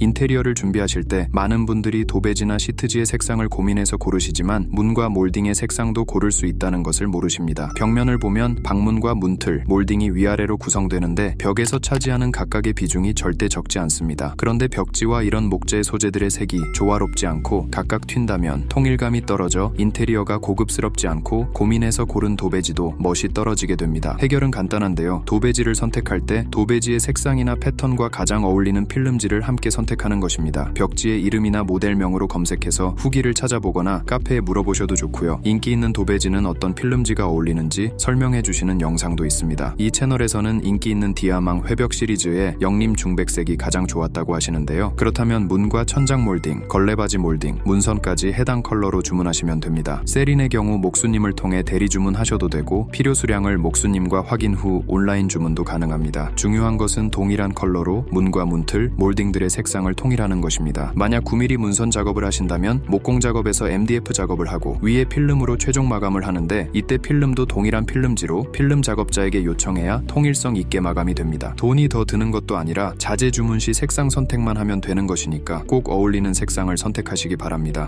인테리어를 준비하실 때 많은 분들이 도배지나 시트지의 색상을 고민해서 고르시지만 문과 몰딩의 색상도 고를 수 있다는 것을 모르십니다. 벽면을 보면 방문과 문틀, 몰딩이 위아래로 구성되는데 벽에서 차지하는 각각의 비중이 절대 적지 않습니다. 그런데 벽지와 이런 목재 소재들의 색이 조화롭지 않고 각각 튄다면 통일감이 떨어져 인테리어가 고급스럽지 않고 고민해서 고른 도배지도 멋이 떨어지게 됩니다. 해결은 간단한데요. 도배지를 선택할 때 도배지의 색상이나 패턴과 가장 어울리는 필름지를 함께 선택 하는 것입니다. 벽지의 이름이나 모델명으로 검색해서 후기를 찾아보거나 카페에 물어보셔도 좋고요. 인기 있는 도배지는 어떤 필름지가 어울리는지 설명해 주시는 영상도 있습니다. 이 채널에서는 인기 있는 디아망 회벽 시리즈의 영림 중백색이 가장 좋았다고 하시는데요. 그렇다면 문과 천장 몰딩, 걸레바지 몰딩, 문선까지 해당 컬러로 주문하시면 됩니다. 세린의 경우 목수님을 통해 대리 주문하셔도 되고 필요 수량을 목수님과 확인 후 온라인 주문도 가능합니다. 중요한 것은 동일한 컬러로 문과 문틀, 몰딩들의 색 상을 통일하는 것입니다. 만약 9mm 문선 작업을 하신다면 목공 작업에서 MDF 작업을 하고 위에 필름으로 최종 마감을 하는데 이때 필름도 동일한 필름지로 필름 작업자에게 요청해야 통일성 있게 마감이 됩니다. 돈이 더 드는 것도 아니라 자재 주문 시 색상 선택만 하면 되는 것이니까 꼭 어울리는 색상을 선택하시기 바랍니다.